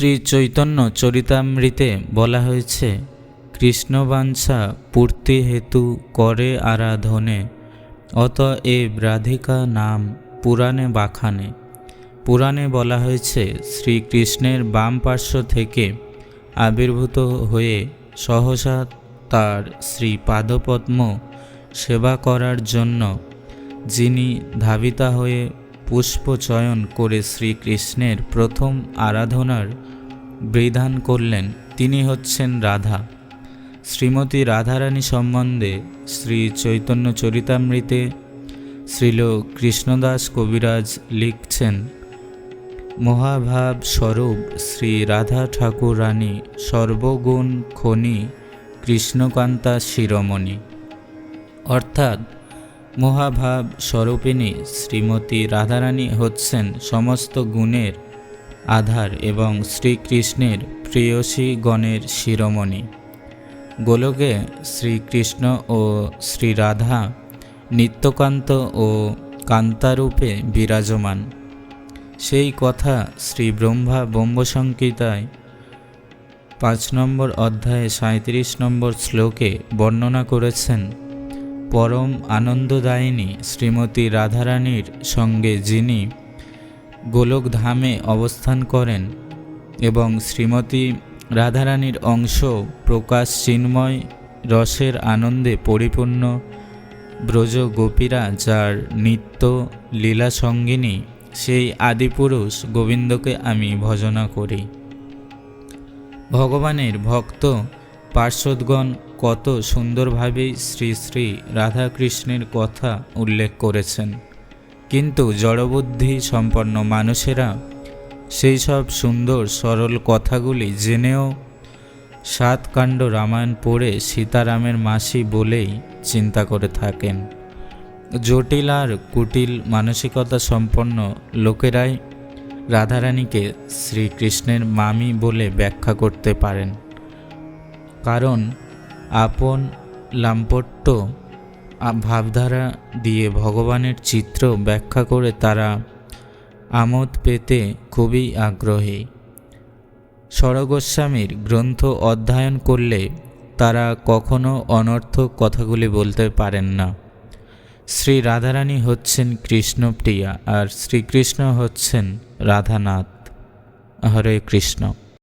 শ্রী চৈতন্য চরিতামৃতে বলা হয়েছে, কৃষ্ণবাঞ্ছা পূর্তি হেতু করে আরাধনে অতএব রাধিকা নাম পুরাণে বাখানে। পুরাণে বলা হয়েছে, শ্রীকৃষ্ণের বাম পার্শ্ব থেকে আবির্ভূত হয়ে সহসা তার শ্রী পাদপদ্ম সেবা করার জন্য যিনি ধাবিতা হয়ে পুষ্প চয়ন করে শ্রীকৃষ্ণের প্রথম আরাধনার বিধান করলেন তিনি হচ্ছেন রাধা। শ্রীমতী রাধারানী সম্বন্ধে শ্রী চৈতন্য চরিতামৃতে শ্রীল কৃষ্ণদাস কবিরাজ লিখছেন, মহাভাব স্বরূপ শ্রী রাধা ঠাকুর রানী সর্বগুণ খনি কৃষ্ণকান্তা শিরোমণি। অর্থাৎ মহাভাব স্বরূপিণী শ্রীমতী রাধারানী হচ্ছেন সমস্ত গুণের আধার এবং শ্রীকৃষ্ণের প্রেয়সী গণের শিরোমণি। গোলকে শ্রীকৃষ্ণ ও শ্রী রাধা নিত্যকান্ত ও কান্তারূপে বিরাজমান। সেই কথা শ্রী ব্রহ্মা ব্রহ্মসংহিতায় পাঁচ নম্বর অধ্যায়ে সাঁত্রিশ নম্বর শ্লোকে বর্ণনা করেছেন। পরম আনন্দদায়িনী শ্রীমতী রাধারানীর সঙ্গে যিনি গোলকধামে অবস্থান করেন এবং শ্রীমতী রাধারানীর অংশ প্রকাশ চিন্ময় রসের আনন্দে পরিপূর্ণ ব্রজ গোপীরা যার নিত্য লীলা সঙ্গিনী, সেই আদিপুরুষ গোবিন্দকে আমি ভজনা করি। ভগবানের ভক্ত পার্শ্বদগণ কত সুন্দরভাবেই শ্রী শ্রী রাধাকৃষ্ণের কথা উল্লেখ করেছেন। কিন্তু জড়বুদ্ধি সম্পন্ন মানুষেরা সেই সব সুন্দর সরল কথাগুলি জেনেও সাতকাণ্ড রামায়ণ পড়ে সীতারামের মাসি বলেই চিন্তা করে থাকেন। জটিল আর কুটিল মানসিকতা সম্পন্ন লোকেরাই রাধারানীকে শ্রীকৃষ্ণের মামি বলে ব্যাখ্যা করতে পারেন। কারণ আপন লাম্পট্য ভাবধারা দিয়ে ভগবানের চিত্র ব্যাখ্যা করে তারা আমোদ পেতে খুবই আগ্রহী। স্বরগোস্বামীর গ্রন্থ অধ্যয়ন করলে তারা কখনো অনর্থক কথাগুলি বলতে পারেন না। শ্রী রাধারানী হচ্ছেন কৃষ্ণপ্রিয়া আর শ্রীকৃষ্ণ হচ্ছেন রাধানাথ। হরে কৃষ্ণ।